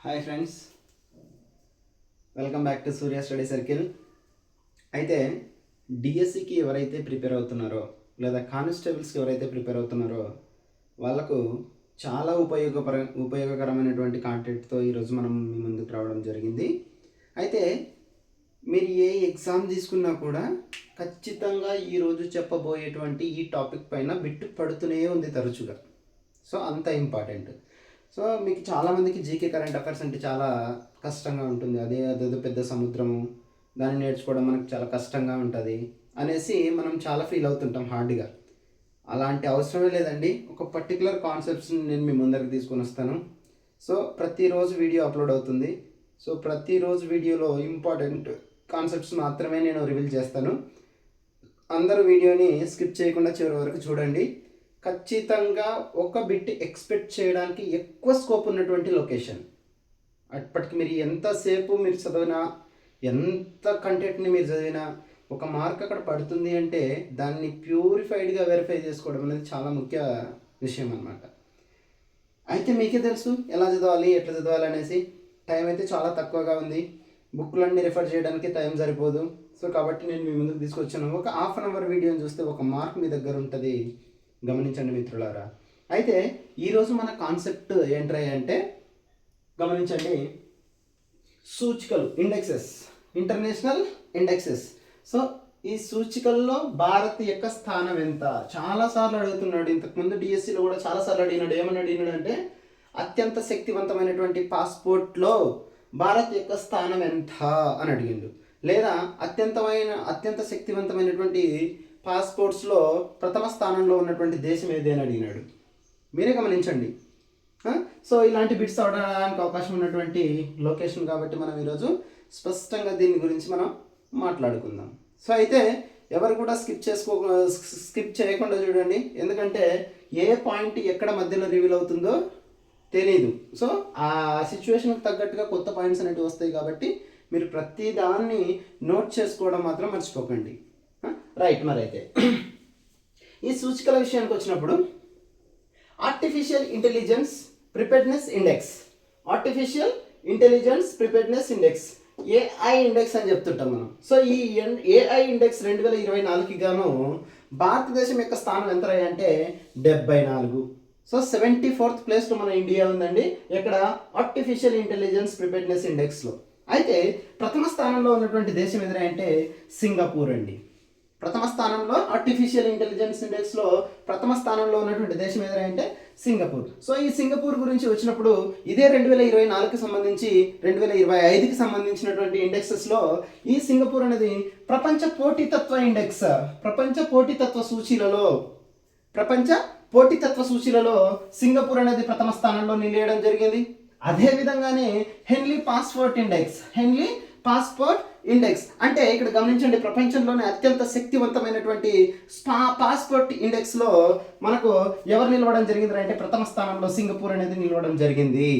Hi friends welcome back to Surya study circle అయితే డిఎస్సికి ఎవరైతే ప్రిపేర్ అవుతున్నారో లేదా కానిస్టేబుల్స్కి ఎవరైతే ప్రిపేర్ అవుతున్నారో వాళ్ళకు చాలా ఉపయోగపర ఉపయోగకరమైనటువంటి కాంటెంట్తో ఈరోజు మనం మీ ముందుకు రావడం జరిగింది. అయితే మీరు ఏ ఎగ్జామ్ తీసుకున్నా కూడా ఖచ్చితంగా ఈరోజు చెప్పబోయేటువంటి ఈ టాపిక్ పైన బిట్టు పడుతూనే ఉంది తరచుగా. సో అంత ఇంపార్టెంట్ సో మీకు చాలామందికి జీకే కరెంట్ అఫైర్స్ అంటే చాలా కష్టంగా ఉంటుంది. అదే అదేదో పెద్ద సముద్రము దాన్ని నేర్చుకోవడం మనకు చాలా కష్టంగా ఉంటుంది అనేసి మనం చాలా ఫీల్ అవుతుంటాం హార్డ్గా. అలాంటి అవసరమే లేదండి. ఒక పర్టికులర్ కాన్సెప్ట్స్ని నేను మీ ముందరికి తీసుకొని వస్తాను. సో ప్రతిరోజు వీడియో అప్లోడ్ అవుతుంది. సో ప్రతిరోజు వీడియోలో ఇంపార్టెంట్ కాన్సెప్ట్స్ మాత్రమే నేను రివీల్ చేస్తాను. అందరూ వీడియోని స్కిప్ చేయకుండా చివరి వరకు చూడండి. ఖచ్చితంగా ఒక బిట్ ఎక్స్పెక్ట్ చేయడానికి ఎక్కువ స్కోప్ ఉన్నటువంటి లొకేషన్ అప్పటికి మీరు ఎంతసేపు మీరు చదివినా ఎంత కంటెంట్ని మీరు చదివినా ఒక మార్క్ అక్కడ పడుతుంది అంటే దాన్ని ప్యూరిఫైడ్గా వెరిఫై చేసుకోవడం అనేది చాలా ముఖ్య విషయం అన్నమాట. అయితే మీకే తెలుసు ఎలా చదవాలి ఎట్లా చదవాలి అనేసి. టైం అయితే చాలా తక్కువగా ఉంది. బుక్లన్నీ రిఫర్ చేయడానికి టైం సరిపోదు. సో కాబట్టి నేను మీ ముందుకు తీసుకొచ్చాను. ఒక హాఫ్ అన్ అవర్ వీడియోని చూస్తే ఒక మార్క్ మీ దగ్గర ఉంటుంది. గమనించండి మిత్రులారా. అయితే ఈరోజు మన కాన్సెప్ట్ ఏంటంటే అంటే గమనించండి. సూచికలు ఇండెక్సెస్ ఇంటర్నేషనల్ ఇండెక్సెస్. సో ఈ సూచికల్లో భారత్ యొక్క స్థానం ఎంత? చాలాసార్లు అడుగుతున్నాడు. ఇంతకుముందు డిఎస్సిలో కూడా చాలాసార్లు అడిగినాడు. ఏమని అడిగినాడు అంటే అత్యంత శక్తివంతమైనటువంటి పాస్పోర్ట్లో భారత్ యొక్క స్థానం ఎంత? అని అడిగిండు. లేదా అత్యంతమైన అత్యంత శక్తివంతమైనటువంటి పాస్పోర్ట్స్లో ప్రథమ స్థానంలో ఉన్నటువంటి దేశం ఏది అడిగినాడు. మీరే గమనించండి. సో ఇలాంటి బిట్స్ అవడానికి అవకాశం ఉన్నటువంటి లొకేషన్ కాబట్టి మనం ఈరోజు స్పష్టంగా దీని గురించి మనం మాట్లాడుకుందాం. సో అయితే ఎవరు కూడా స్కిప్ చేసుకో స్కిప్ చేయకుండా చూడండి. ఎందుకంటే ఏ పాయింట్ ఎక్కడ మధ్యలో రివీల్ అవుతుందో తెలియదు సో ఆ సిచ్యువేషన్కి తగ్గట్టుగా కొత్త పాయింట్స్ అనేవి వస్తాయి కాబట్టి మీరు ప్రతి దాన్ని నోట్ చేసుకోవడం మాత్రం మర్చిపోకండి. రైట్ మరి అయితే ఈ సూచికల విషయానికి వచ్చినప్పుడు artificial intelligence preparedness index artificial intelligence preparedness index AI index అని చెప్తుంటాం మనం. సో ఈ ఏఐ ఇండెక్స్ రెండు వేల ఇరవై నాలుగుకి గాను భారతదేశం యొక్క స్థానం ఎంత అంటే డెబ్బై నాలుగు. సో సెవెంటీ ఫోర్త్ ప్లేస్లో మన ఇండియా ఉందండి. ఇక్కడ ఆర్టిఫిషియల్ ఇంటెలిజెన్స్ ప్రిపేర్డ్నెస్ ఇండెక్స్లో అయితే ప్రథమ స్థానంలో ఉన్నటువంటి దేశం ఎదురా అంటే సింగపూర్ అండి. ప్రథమ స్థానంలో ఆర్టిఫిషియల్ ఇంటెలిజెన్స్ ఇండెక్స్లో ప్రథమ స్థానంలో ఉన్నటువంటి దేశం ఏదైనా అంటే సింగపూర్. సో ఈ సింగపూర్ గురించి వచ్చినప్పుడు ఇదే రెండు వేల ఇరవై నాలుగుకి సంబంధించి రెండు వేల ఇరవై ఐదుకి సంబంధించినటువంటి ఇండెక్సెస్లో ఈ సింగపూర్ అనేది ప్రపంచ పోటీతత్వ ఇండెక్స్ ప్రపంచ పోటీతత్వ సూచీలలో ప్రపంచ పోటీతత్వ సూచీలలో సింగపూర్ అనేది ప్రథమ స్థానంలో నిలియడం జరిగింది. అదే విధంగానే Henley passport index Henley passport index. అంటే ఇక్కడ గమనించండి ప్రపంచంలోనే అత్యంత శక్తివంతమైనటువంటి స్పా పాస్పోర్ట్ ఇండెక్స్లో మనకు ఎవరు నిలవడం జరిగింది అంటే ప్రథమ స్థానంలో సింగపూర్ అనేది నిలవడం జరిగింది.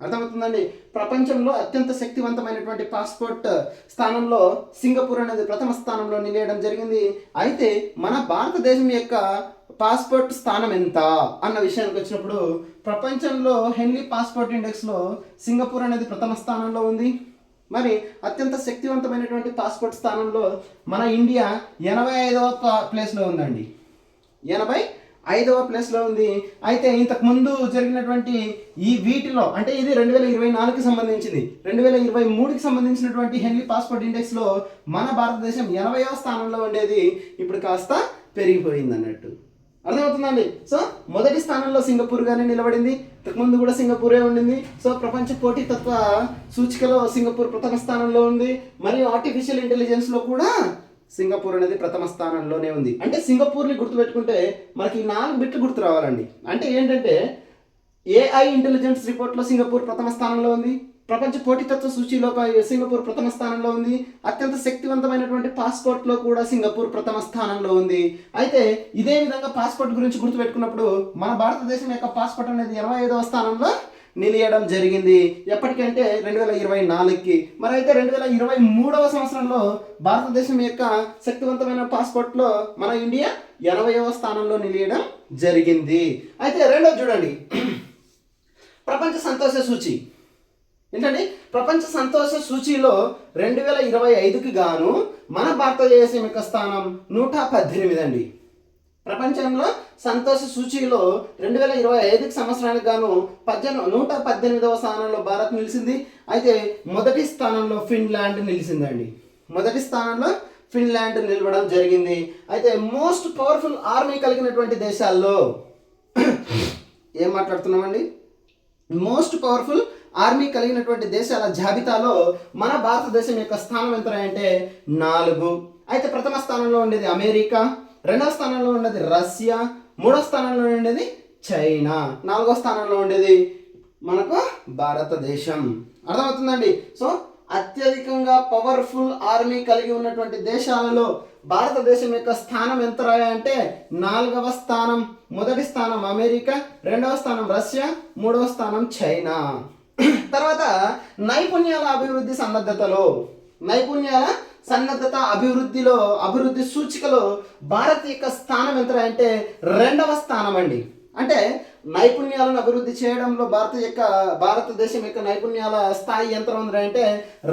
అర్థమవుతుందండి? ప్రపంచంలో అత్యంత శక్తివంతమైనటువంటి పాస్పోర్ట్ స్థానంలో సింగపూర్ అనేది ప్రథమ స్థానంలో నిలయడం జరిగింది. అయితే మన భారతదేశం యొక్క పాస్పోర్ట్ స్థానం ఎంత అన్న విషయానికి వచ్చినప్పుడు ప్రపంచంలో హెన్లీ పాస్పోర్ట్ ఇండెక్స్లో సింగపూర్ అనేది ప్రథమ స్థానంలో ఉంది. మరి అత్యంత శక్తివంతమైనటువంటి పాస్పోర్ట్ స్థానంలో మన ఇండియా ఎనభై ఐదవ ప్లేస్లో ఉందండి. ఎనభై ఐదవ ప్లేస్లో ఉంది. అయితే ఇంతకు ముందు జరిగినటువంటి ఈ వీటిలో అంటే ఇది రెండు వేల ఇరవై నాలుగుకి సంబంధించింది. రెండు వేల ఇరవై మూడుకి సంబంధించినటువంటి హెన్లీ పాస్పోర్ట్ ఇండెక్స్లో మన భారతదేశం ఎనభైవ స్థానంలో ఉండేది. ఇప్పుడు కాస్త పెరిగిపోయింది అన్నట్టు అర్థమవుతుందండి? సో మొదటి స్థానంలో సింగపూర్ గానే నిలబడింది. ముందు కూడా సింగపూరే ఉండింది. సో ప్రపంచ పోటీతత్వ సూచికలో సింగపూర్ ప్రథమ స్థానంలో ఉంది. మరియు ఆర్టిఫిషియల్ ఇంటెలిజెన్స్లో కూడా సింగపూర్ అనేది ప్రథమ స్థానంలోనే ఉంది. అంటే సింగపూర్ని గుర్తుపెట్టుకుంటే మనకి నాలుగు బిట్లు గుర్తు రావాలండి. అంటే ఏంటంటే ఏఐ ఇంటెలిజెన్స్ రిపోర్ట్లో సింగపూర్ ప్రథమ స్థానంలో ఉంది. ప్రపంచ పోటీతత్వ సూచీలో సింగపూర్ ప్రథమ స్థానంలో ఉంది. అత్యంత శక్తివంతమైనటువంటి పాస్పోర్ట్లో కూడా సింగపూర్ ప్రథమ స్థానంలో ఉంది. అయితే ఇదే విధంగా పాస్పోర్ట్ గురించి గుర్తుపెట్టుకున్నప్పుడు మన భారతదేశం యొక్క పాస్పోర్ట్ అనేది ఇరవై ఐదవ స్థానంలో నిలియడం జరిగింది. ఎప్పటికంటే రెండు వేల ఇరవై నాలుగుకి. మరి అయితే రెండు వేల ఇరవై మూడవ సంవత్సరంలో భారతదేశం యొక్క శక్తివంతమైన పాస్పోర్ట్లో మన ఇండియా ఎనభైవ స్థానంలో నిలియడం జరిగింది. అయితే రెండో చూడండి. ప్రపంచ సంతోష సూచి. ఏంటండి? ప్రపంచ సంతోష సూచీలో రెండు వేల ఇరవై ఐదుకి గాను మన భారతదేశం యొక్క స్థానం నూట పద్దెనిమిది అండి ప్రపంచంలో సంతోష సూచీలో రెండు వేల ఇరవై ఐదుకి సంవత్సరానికి గాను పద్దెనిమిది నూట పద్దెనిమిదవ స్థానంలో భారత్ నిలిచింది. అయితే మొదటి స్థానంలో ఫిన్లాండ్ నిలిచిందండి. మొదటి స్థానంలో ఫిన్లాండ్ నిలవడం జరిగింది. అయితే మోస్ట్ పవర్ఫుల్ ఆర్మీ కలిగినటువంటి దేశాల్లో ఏం మాట్లాడుతున్నామండి? మోస్ట్ పవర్ఫుల్ ఆర్మీ కలిగినటువంటి దేశాల జాబితాలో మన భారతదేశం యొక్క స్థానం ఎంత అంటే నాలుగు. అయితే ప్రథమ స్థానంలో ఉండేది అమెరికా రెండవ స్థానంలో ఉండేది రష్యా మూడవ స్థానంలో ఉండేది చైనా. నాలుగో స్థానంలో ఉండేది మనకు భారతదేశం. అర్థమవుతుందండి? సో అత్యధికంగా పవర్ఫుల్ ఆర్మీ కలిగి ఉన్నటువంటి దేశాలలో భారతదేశం యొక్క స్థానం ఎంత అంటే నాలుగవ స్థానం మొదటి స్థానం అమెరికా రెండవ స్థానం రష్యా మూడవ స్థానం చైనా. తర్వాత నైపుణ్యాల అభివృద్ధి సన్నద్ధతలో నైపుణ్యాల సన్నద్ధత అభివృద్ధిలో అభివృద్ధి సూచికలో భారత్ యొక్క స్థానం ఎంత అంటే రెండవ స్థానం అండి అంటే నైపుణ్యాలను అభివృద్ధి చేయడంలో భారత యొక్క భారతదేశం యొక్క నైపుణ్యాల స్థాయి ఎంత ఉంది అంటే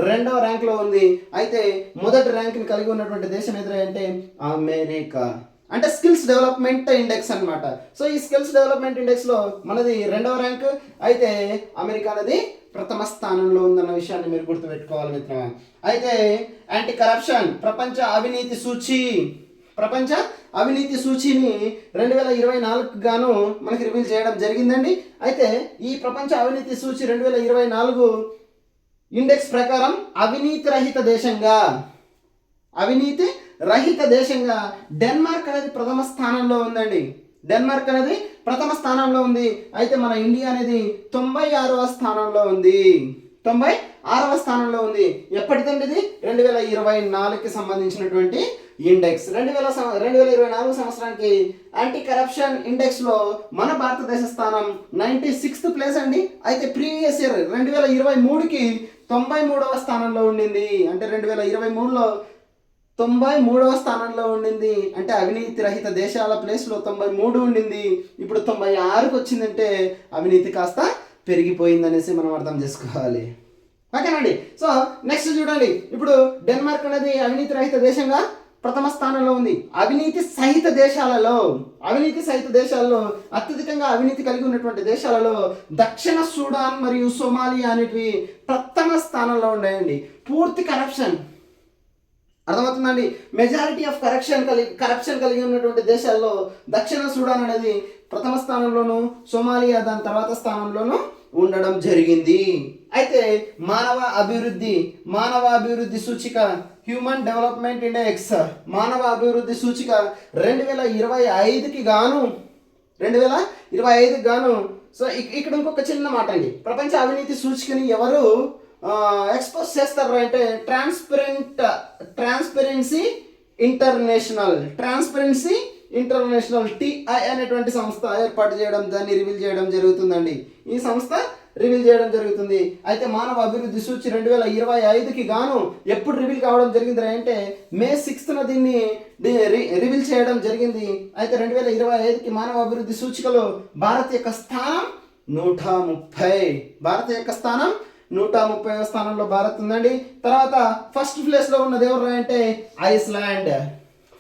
రెండవ ర్యాంక్లో ఉంది. అయితే మొదటి ర్యాంక్ని కలిగి ఉన్నటువంటి దేశం ఎదురంటే అమెరికా. అంటే స్కిల్స్ డెవలప్మెంట్ ఇండెక్స్ అన్నమాట. సో ఈ స్కిల్స్ డెవలప్మెంట్ ఇండెక్స్లో మనది రెండవ ర్యాంక్ అయితే అమెరికా అనేది ప్రథమ స్థానంలో ఉందన్న విషయాన్ని మీరు గుర్తుపెట్టుకోవాలి మిత్రమా. అయితే యాంటీ కరప్షన్ ప్రపంచ అవినీతి సూచి. ప్రపంచ అవినీతి సూచిని రెండు వేల ఇరవై నాలుగు గాను మనకి రివీల్ చేయడం జరిగిందండి. అయితే ఈ ప్రపంచ అవినీతి సూచి రెండు వేల ఇరవై నాలుగు ఇండెక్స్ ప్రకారం అవినీతి రహిత దేశంగా. అవినీతి రహిత దేశంగా డెన్మార్క్ అనేది ప్రథమ స్థానంలో ఉందండి. డెన్మార్క్ అనేది ప్రథమ స్థానంలో ఉంది. అయితే మన ఇండియా అనేది తొంభై ఆరవ స్థానంలో ఉంది. తొంభై ఆరవ స్థానంలో ఉంది. ఎప్పటిదండి ఇది రెండు వేల ఇరవై నాలుగుకి సంబంధించినటువంటి ఇండెక్స్. రెండు వేల రెండు వేల ఇరవై నాలుగు సంవత్సరానికి యాంటీ కరప్షన్ ఇండెక్స్లో మన భారతదేశ స్థానం నైంటీ సిక్స్త్ ప్లేస్ అండి. అయితే ప్రీవియస్ ఇయర్ రెండు వేల ఇరవై మూడుకి తొంభై మూడవ స్థానంలో ఉండింది. అంటే రెండు వేల ఇరవై మూడులో తొంభై మూడవ స్థానంలో ఉండింది. అంటే అవినీతి రహిత దేశాల ప్లేస్లో తొంభై మూడు ఉండింది. ఇప్పుడు తొంభై ఆరుకు వచ్చిందంటే అవినీతి కాస్త పెరిగిపోయిందనేసి మనం అర్థం చేసుకోవాలి. ఓకేనండి సో నెక్స్ట్ చూడండి. ఇప్పుడు డెన్మార్క్ అనేది అవినీతి రహిత దేశంగా ప్రథమ స్థానంలో ఉంది. అవినీతి సహిత దేశాలలో అవినీతి సహిత దేశాలలో అత్యధికంగా అవినీతి కలిగి ఉన్నటువంటి దేశాలలో దక్షిణ సూడాన్ మరియు సోమాలియా అనేటివి ప్రథమ స్థానంలో ఉన్నాయండి. పూర్తి కరప్షన్ అర్థమవుతుందండి? మెజారిటీ ఆఫ్ కరప్షన్ కలిగి కరప్షన్ కలిగి ఉన్నటువంటి దేశాల్లో దక్షిణ సూడాన్ అనేది ప్రథమ స్థానంలోను సోమాలియా దాని తర్వాత స్థానంలోను ఉండడం జరిగింది. అయితే మానవ అభివృద్ధి మానవ అభివృద్ధి సూచిక హ్యూమన్ డెవలప్మెంట్ ఇండెక్స్ మానవ అభివృద్ధి సూచిక రెండు వేల ఇరవై ఐదుకి గాను రెండు వేల ఇరవై ఐదుకి గాను సో ఇక్కడ ఇంకొక చిన్న మాట అండి ప్రపంచ అవినీతి సూచికని ఎవరు ఎక్స్పోజ్ చేస్తారు అంటే transparent transparency international transparency international TI అనేటువంటి సంస్థ ఏర్పాటు చేయడం దాన్ని రివీల్ చేయడం జరుగుతుందండి. ఈ సంస్థ రివీల్ చేయడం జరుగుతుంది. అయితే మానవ అభివృద్ధి సూచి రెండు వేల ఇరవై ఐదుకి గాను ఎప్పుడు రివీల్ కావడం జరిగింది అంటే మే సిక్స్త్న దీన్ని రివీల్ చేయడం జరిగింది. అయితే రెండు వేల ఇరవై ఐదుకి మానవ అభివృద్ధి సూచికలో భారత్ యొక్క స్థానం నూట ముప్పై. భారత యొక్క స్థానం నూట ముప్పై స్థానంలో భారత్ ఉందండి. తర్వాత ఫస్ట్ ప్లేస్లో ఉన్నది ఎవరు అంటే ఐస్లాండ్.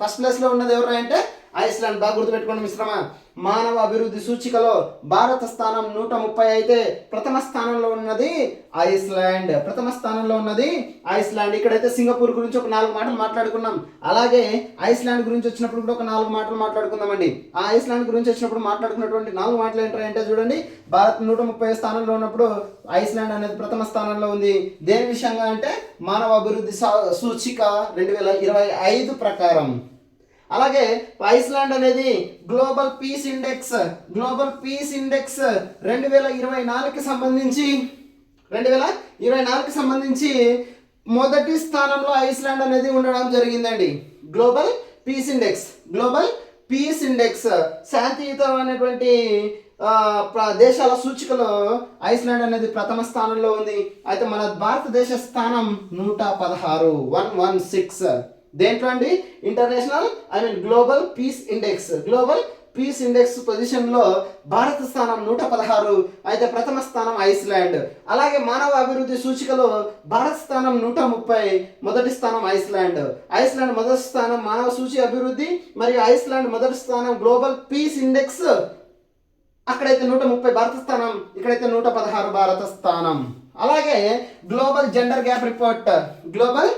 ఫస్ట్ ప్లేస్లో ఉన్నది ఎవరు అంటే ఐస్లాండ్. బాగా గుర్తుపెట్టుకోండి మిశ్రమ. మానవ అభివృద్ధి సూచికలో భారత స్థానం నూట ముప్పై అయితే ప్రథమ స్థానంలో ఉన్నది ఐస్లాండ్. ప్రథమ స్థానంలో ఉన్నది ఐస్లాండ్. ఇక్కడైతే సింగపూర్ గురించి ఒక నాలుగు మాటలు మాట్లాడుకున్నాం. అలాగే ఐస్లాండ్ గురించి వచ్చినప్పుడు కూడా ఒక నాలుగు మాటలు మాట్లాడుకుందామండి. ఆ ఐస్లాండ్ గురించి వచ్చినప్పుడు మాట్లాడుకున్నటువంటి నాలుగు మాటలు ఏంటంటే చూడండి. భారత్ నూట ముప్పై స్థానంలో ఉన్నప్పుడు ఐస్లాండ్ అనేది ప్రథమ స్థానంలో ఉంది. దేని విషయంగా అంటే మానవ అభివృద్ధి సూచిక రెండు వేల ఇరవై ఐదు ప్రకారం. అలాగే ఐస్లాండ్ అనేది global peace index global peace index రెండు వేల ఇరవై నాలుగుకి సంబంధించి రెండు వేల ఇరవై నాలుగుకి సంబంధించి మొదటి స్థానంలో ఐస్లాండ్ అనేది ఉండడం జరిగిందండి. Global peace index global peace index. శాంతియుతమైనటువంటి దేశాల సూచికలో ఐస్లాండ్ అనేది ప్రథమ స్థానంలో ఉంది. అయితే మన భారతదేశ స్థానం నూట పదహారు వన్ వన్ సిక్స్. దేంట్లో అండి? International I mean global peace index global peace index పొజిషన్లో భారత స్థానం నూట పదహారు అయితే ప్రథమ స్థానం ఐస్లాండ్. అలాగే మానవ అభివృద్ధి సూచికలో భారత స్థానం నూట ముప్పై మొదటి స్థానం ఐస్లాండ్. ఐస్లాండ్ మొదటి స్థానం మానవ సూచి అభివృద్ధి మరియు ఐస్లాండ్ మొదటి స్థానం గ్లోబల్ పీస్ ఇండెక్స్ అక్కడైతే నూట ముప్పై భారత స్థానం ఇక్కడైతే నూట పదహారు భారత స్థానం. అలాగే global gender gap report global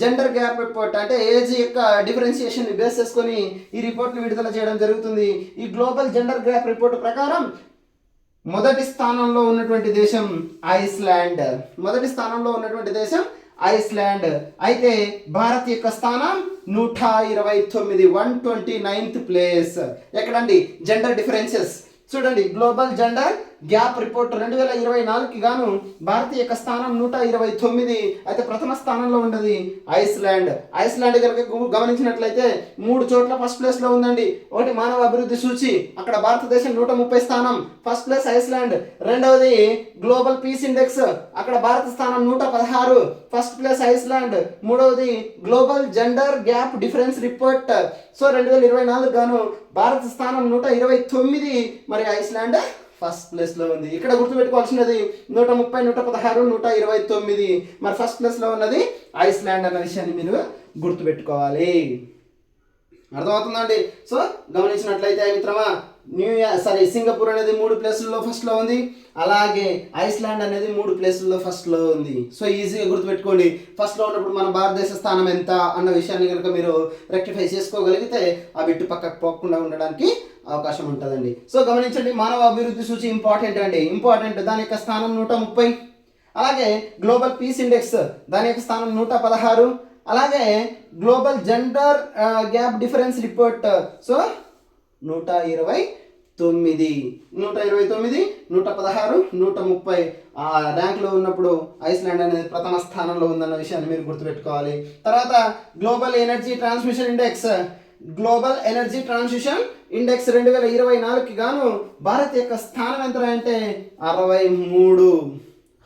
gender gap report అంటే ఏజ్ యొక్క డిఫరెన్సియేషన్ బేస్ చేసుకొని ఈ రిపోర్ట్ను విడుదల చేయడం జరుగుతుంది. ఈ గ్లోబల్ జెండర్ గ్యాప్ రిపోర్ట్ ప్రకారం మొదటి స్థానంలో ఉన్నటువంటి దేశం ఐస్లాండ్. మొదటి స్థానంలో ఉన్నటువంటి దేశం ఐస్లాండ్. అయితే భారత్ యొక్క స్థానం నూట ఇరవై తొమ్మిది వన్ ట్వంటీ నైన్త్ ప్లేస్. ఎక్కడండి? జెండర్ డిఫరెన్సెస్ చూడండి గ్లోబల్ జెండర్ గ్యాప్ రిపోర్ట్ రెండు వేల ఇరవై నాలుగుకి గాను భారత్ యొక్క స్థానం నూట ఇరవై తొమ్మిది. అయితే ప్రథమ స్థానంలో ఉన్నది ఐస్లాండ్. ఐస్లాండ్ కనుక గమనించినట్లయితే మూడు చోట్ల ఫస్ట్ ప్లేస్లో ఉందండి. ఒకటి మానవ అభివృద్ధి సూచి. అక్కడ భారతదేశం నూట ముప్పై స్థానం. First place Iceland. రెండవది గ్లోబల్ పీస్ ఇండెక్స్. అక్కడ భారత స్థానం నూట పదహారు. First place Iceland. మూడవది global gender gap difference report. So రెండు వేల ఇరవై నాలుగు గాను భారత స్థానం నూట ఇరవై తొమ్మిది. మరి ఐస్లాండ్ ఫస్ట్ ప్లేస్లో ఉంది. ఇక్కడ గుర్తుపెట్టుకోవాల్సినది నూట ముప్పై నూట పదహారు నూట ఇరవై తొమ్మిది. మరి ఫస్ట్ ప్లేస్లో ఉన్నది ఐస్లాండ్ అన్న విషయాన్ని మీరు గుర్తుపెట్టుకోవాలి. అర్థమవుతుందండి సో గమనించినట్లయితే మిత్రమా న్యూయార్క్ సారీ సింగపూర్ అనేది మూడు ప్లేసుల్లో ఫస్ట్లో ఉంది. అలాగే ఐస్లాండ్ అనేది మూడు ప్లేసుల్లో ఫస్ట్లో ఉంది. సో ఈజీగా గుర్తుపెట్టుకోండి. ఫస్ట్లో ఉన్నప్పుడు మన భారతదేశ స్థానం ఎంత అన్న విషయాన్ని కనుక మీరు రెక్టిఫై చేసుకోగలిగితే ఆ బిట్టు పక్కకు పోకుండా ఉండడానికి అవకాశం ఉంటుందండి. సో గమనించండి మానవ అభివృద్ధి సూచి ఇంపార్టెంట్ అండి. ఇంపార్టెంట్ దాని యొక్క స్థానం నూట ముప్పై. అలాగే గ్లోబల్ పీస్ ఇండెక్స్ దాని యొక్క స్థానం నూట పదహారు. అలాగే global gender gap difference report so నూట ఇరవై తొమ్మిది. నూట ఇరవై తొమ్మిది నూట పదహారు నూట ముప్పై. ఆ ర్యాంక్లో ఉన్నప్పుడు ఐస్లాండ్ అనేది ప్రథమ స్థానంలో ఉందన్న విషయాన్ని మీరు గుర్తుపెట్టుకోవాలి. తర్వాత global energy transmission index. Global energy transition index రెండు వేల ఇరవై నాలుగుకి గాను భారత్ యొక్క స్థానం ఎంత అంటే అరవై మూడు.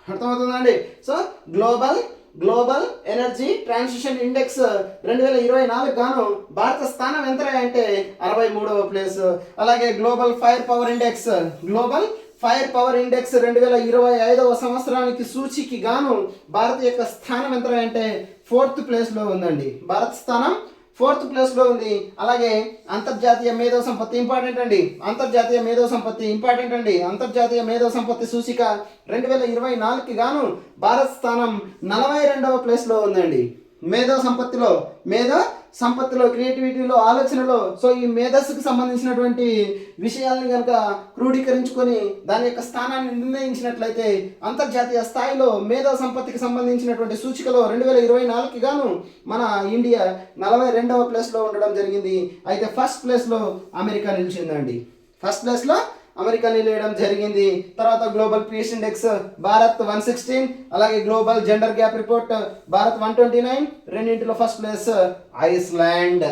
అర్థమవుతుందండి so global global energy transition index రెండు వేల ఇరవై నాలుగు గాను భారత స్థానం ఎంత అంటే అరవై మూడవ ప్లేస్ అలాగే global fire power index global fire power index రెండు వేల ఇరవై ఐదవ సంవత్సరానికి సూచికి గాను భారత్ యొక్క స్థానం ఎంత అంటే ఫోర్త్ ప్లేస్లో ఉందండి. భారత్ స్థానం ఫోర్త్ ప్లేస్లో ఉంది. అలాగే అంతర్జాతీయ మేధో సంపత్తి ఇంపార్టెంట్ అండి. అంతర్జాతీయ మేధో సంపత్తి ఇంపార్టెంట్ అండి. అంతర్జాతీయ మేధో సంపత్తి సూచిక రెండు వేల ఇరవై నాలుగుకి గాను భారత్ స్థానం నలభై రెండవ ప్లేస్లో ఉందండి. మేధో సంపత్తిలో మేధో సంపత్తిలో క్రియేటివిటీలో ఆలోచనలో సో ఈ మేధస్సుకు సంబంధించినటువంటి విషయాల్ని కనుక క్రోడీకరించుకొని దాని యొక్క స్థానాన్ని నిర్ణయించినట్లయితే అంతర్జాతీయ స్థాయిలో మేధో సంపత్తికి సంబంధించినటువంటి సూచికలో రెండు వేల ఇరవై నాలుగుకి గాను మన ఇండియా నలభై రెండవ ప్లేస్లో ఉండడం జరిగింది. అయితే ఫస్ట్ ప్లేస్లో అమెరికా నిలిచిందండి. ఫస్ట్ ప్లేస్లో అమెరికా నిలయడం జరిగింది. తర్వాత global peace index Bharat one sixteen అలాగే global gender gap report Bharat one twenty nine రెండింటిలో first place Iceland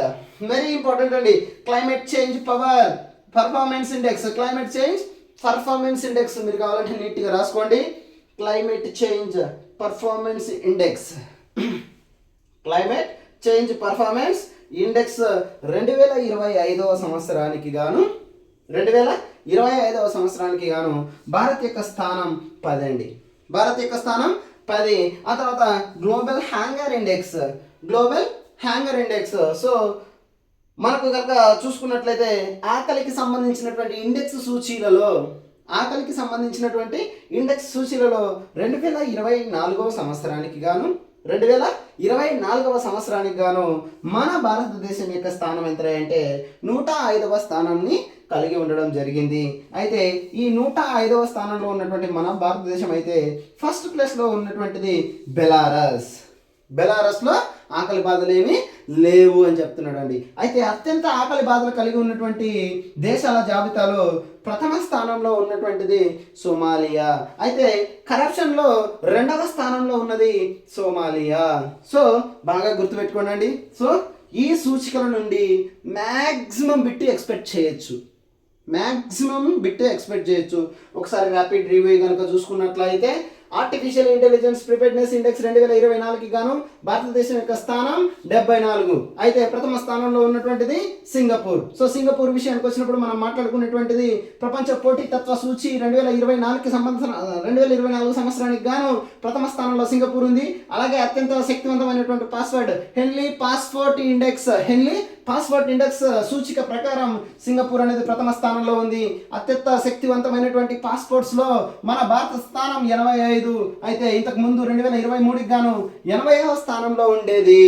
very important అండి. Climate change power performance index climate change performance index మీరు కావాలంటే నీట్గా రాసుకోండి. Climate change performance index climate change performance index రెండు వేల ఇరవై ఐదవ సంవత్సరానికి గాను రెండు వేల ఇరవై ఐదవ సంవత్సరానికి గాను భారత్ యొక్క స్థానం పదండి. భారత్ యొక్క స్థానం పది. ఆ తర్వాత global hunger index. Global hunger index. So మనకు కనుక చూసుకున్నట్లయితే ఆకలికి సంబంధించినటువంటి ఇండెక్స్ సూచీలలో ఆకలికి సంబంధించినటువంటి ఇండెక్స్ సూచీలలో రెండు వేల ఇరవై నాలుగవ సంవత్సరానికి గాను రెండు వేల ఇరవై నాలుగవ సంవత్సరానికి గాను మన భారతదేశం యొక్క స్థానం ఎంత అంటే నూట ఐదవ స్థానాన్ని కలిగి ఉండడం జరిగింది. అయితే ఈ నూట ఐదవ స్థానంలో ఉన్నటువంటి మన భారతదేశం అయితే ఫస్ట్ ప్లేస్లో ఉన్నటువంటిది బెలారస్. బెలారస్లో ఆకలి బాధలు ఏమీ లేవు అని చెప్తున్నాడు అండి అయితే అత్యంత ఆకలి బాధలు కలిగి ఉన్నటువంటి దేశాల జాబితాలో ప్రథమ స్థానంలో ఉన్నటువంటిది సోమాలియా. అయితే కరప్షన్లో రెండవ స్థానంలో ఉన్నది సోమాలియా. సో బాగా గుర్తుపెట్టుకోండి సో ఈ సూచికల నుండి మ్యాక్సిమం బిట్టి ఎక్స్పెక్ట్ చేయొచ్చు. మ్యాక్సిమం బిట్టే ఎక్స్పెక్ట్ చేయొచ్చు. ఒకసారి ర్యాపిడ్ రివ్యూ కనుక చూసుకున్నట్లయితే ఆర్టిఫిషియల్ ఇంటెలిజెన్స్ ప్రిపేర్నెస్ ఇండెక్స్ రెండు వేల ఇరవై నాలుగుకి గాను భారతదేశం యొక్క స్థానం డెబ్బై నాలుగు. అయితే ప్రథమ స్థానంలో ఉన్నటువంటిది సింగపూర్. సో సింగపూర్ విషయానికి వచ్చినప్పుడు మనం మాట్లాడుకునేటువంటిది ప్రపంచ పోటీతత్వ సూచి రెండు వేల ఇరవై నాలుగుకి సంబంధించిన రెండు వేల ఇరవై నాలుగు సంవత్సరానికి గాను ప్రథమ స్థానంలో సింగపూర్ ఉంది. అలాగే అత్యంత శక్తివంతమైనటువంటి password Henley passport index Henley passport index సూచిక ప్రకారం సింగపూర్ అనేది ప్రథమ స్థానంలో ఉంది. అత్యంత శక్తివంతమైనటువంటి పాస్పోర్ట్స్లో మన భారత స్థానం ఎనభై ఐదు. అయితే ఇంతకు ముందు రెండు వేల ఇరవై మూడుకి గాను ఎనభైవ స్థానంలో ఉండేది.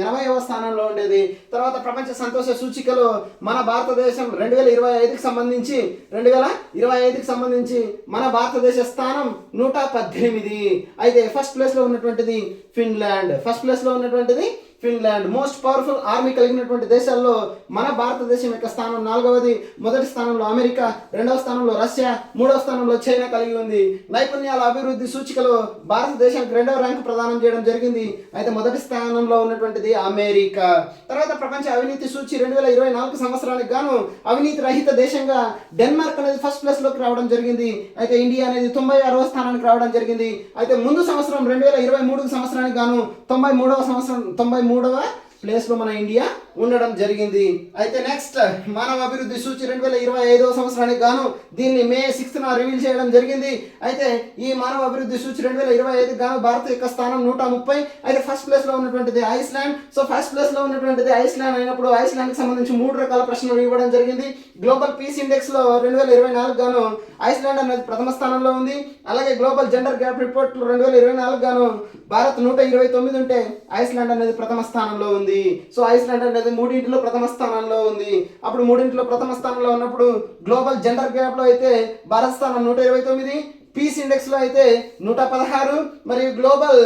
ఎనభైవ స్థానంలో ఉండేది. తర్వాత ప్రపంచ సంతోష సూచికలో మన భారతదేశం రెండు వేల ఇరవై ఐదుకి సంబంధించి రెండు వేల ఇరవై ఐదుకి సంబంధించి మన భారతదేశ స్థానం నూట పద్దెనిమిది. అయితే ఫస్ట్ ప్లేస్లో ఉన్నటువంటిది ఫిన్లాండ్. ఫస్ట్ ప్లేస్లో ఉన్నటువంటిది ఫిన్లాండ్. మోస్ట్ పవర్ఫుల్ ఆర్మీ కలిగినటువంటి దేశాల్లో మన భారతదేశం యొక్క స్థానం నాలుగవది. మొదటి స్థానంలో అమెరికా రెండవ స్థానంలో రష్యా మూడవ స్థానంలో చైనా కలిగి ఉంది. నైపుణ్యాల అభివృద్ధి సూచికలో భారతదేశానికి రెండవ ర్యాంకు ప్రదానం చేయడం జరిగింది. అయితే మొదటి స్థానంలో ఉన్నటువంటిది అమెరికా. తర్వాత ప్రపంచ అవినీతి సూచి రెండు వేల ఇరవై నాలుగు సంవత్సరానికి గాను అవినీతి రహిత దేశంగా డెన్మార్క్ అనేది ఫస్ట్ ప్లేస్లోకి రావడం జరిగింది. అయితే ఇండియా అనేది తొంభై ఆరవ స్థానానికి రావడం జరిగింది. అయితే ముందు సంవత్సరం రెండు వేల ఇరవై మూడు సంవత్సరానికి గాను తొంభై మూడవ సంవత్సరం తొంభై మూడవ ప్లేస్లో మన ఇండియా ఉండడం జరిగింది. అయితే నెక్స్ట్ మానవ అభివృద్ధి సూచి రెండు వేల ఇరవై ఐదవ సంవత్సరానికి గాను దీన్ని మే సిక్స్త్న రివీల్ చేయడం జరిగింది. అయితే ఈ మానవ అభివృద్ధి సూచి రెండు వేల ఇరవై ఐదుకి గాను భారత్ యొక్క స్థానం నూట ముప్పై. అయితే ఫస్ట్ ప్లేస్లో ఉన్నటువంటిది ఐస్లాండ్. సో ఫస్ట్ ప్లేస్లో ఉన్నటువంటిది ఐస్లాండ్ అయినప్పుడు ఐస్లాండ్కి సంబంధించి మూడు రకాల ప్రశ్నలు ఇవ్వడం జరిగింది. గ్లోబల్ పీస్ ఇండెక్స్లో రెండు వేల ఇరవై నాలుగు గాను ఐస్లాండ్ అనేది ప్రథమ స్థానంలో ఉంది. అలాగే గ్లోబల్ జెండర్ గ్యాప్ రిపోర్ట్ రెండు వేల ఇరవై నాలుగు గాను భారత్ నూట ఇరవై తొమ్మిది ఉంటే ఐస్లాండ్ అనేది ప్రథమ స్థానంలో ఉంది. సో ఐస్లాండ్ అనేది మూడింటిలో ప్రథమ స్థానంలో ఉంది. అప్పుడు మూడింటిలో ప్రథమ స్థానంలో ఉన్నప్పుడు గ్లోబల్ జెండర్ గ్యాప్లో అయితే భారత స్థానం నూట ఇరవై తొమ్మిది పీస్ ఇండెక్స్లో అయితే నూట పదహారు మరియు గ్లోబల్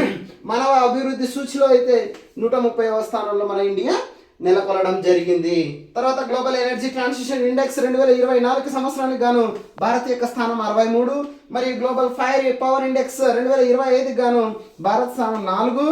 మానవ అభివృద్ధి సూచిలో అయితే నూట ముప్పైవ స్థానంలో మన ఇండియా నెలకొల్లడం జరిగింది. తర్వాత గ్లోబల్ ఎనర్జీ ట్రాన్సిషన్ ఇండెక్స్ రెండు వేల ఇరవై నాలుగు సంవత్సరానికి గాను భారత్ యొక్క స్థానం అరవై మూడు మరియు గ్లోబల్ ఫైర్ పవర్ ఇండెక్స్ రెండు వేల ఇరవై ఐదుకి గాను భారత్ స్థానం నాలుగు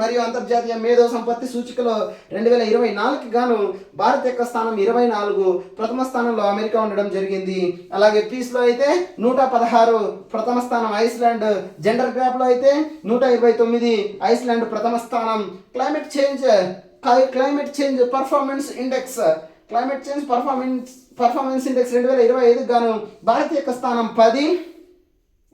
మరియు అంతర్జాతీయ మేధో సంపత్తి సూచికలో రెండు వేల ఇరవై నాలుగుకి గాను భారత్ యొక్క స్థానం ఇరవై నాలుగు ప్రథమ స్థానంలో అమెరికా ఉండడం జరిగింది. అలాగే పీస్లో అయితే నూట పదహారు ప్రథమ స్థానం ఐస్లాండ్. జెండర్ గ్రాప్లో అయితే నూట ఇరవై తొమ్మిది ఐస్లాండ్ ప్రథమ స్థానం. Climate change climate change performance index climate change performance performance index రెండు వేల ఇరవై ఐదు గాను భారత్ యొక్క స్థానం పది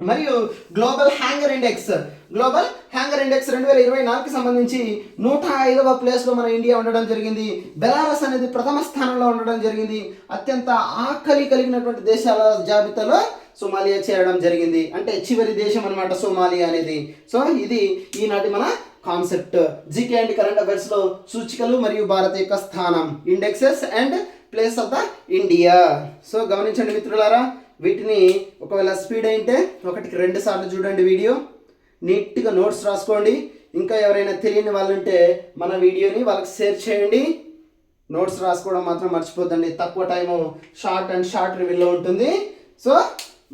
మరియు global hunger index global hunger index రెండు వేల ఇరవై నాలుగుకి సంబంధించి నూట ఐదవ ప్లేస్లో మన ఇండియా ఉండడం జరిగింది. బెలారస్ అనేది ప్రథమ స్థానంలో ఉండడం జరిగింది. అత్యంత ఆకలి కలిగినటువంటి దేశాల జాబితాలో సోమాలియా చేరడం జరిగింది. అంటే చివరి దేశం అనమాట సోమాలియా అనేది. సో ఇది ఈనాటి మన కాన్సెప్ట్. జీకే అండ్ కరెంట్ అఫైర్స్లో సూచికలు మరియు భారత యొక్క స్థానం indexes and place of the India so గమనించండి మిత్రులారా వీటిని ఒకవేళ స్పీడ్ అయితే ఒకటికి రెండు సార్లు చూడండి వీడియో. నీట్గా నోట్స్ రాసుకోండి. ఇంకా ఎవరైనా తెలియని వాళ్ళు ఉంటే మన వీడియోని వాళ్ళకి షేర్ చేయండి. నోట్స్ రాసుకోవడం మాత్రం మర్చిపోద్దండి. తక్కువ టైము షార్ట్ అండ్ షార్ట్ రివ్యూలో ఉంటుంది. సో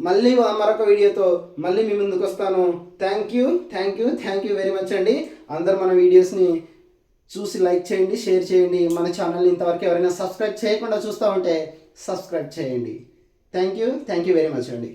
మళ్ళీ మరొక వీడియోతో మళ్ళీ మీ ముందుకు వస్తాను. Thank you thank you thank you very much అండి. అందరు మన వీడియోస్ని చూసి లైక్ చేయండి షేర్ చేయండి. మన ఛానల్ని ఇంతవరకు ఎవరైనా సబ్స్క్రైబ్ చేయకుండా చూస్తూ ఉంటే సబ్స్క్రైబ్ చేయండి. Thank you thank you very much అండి.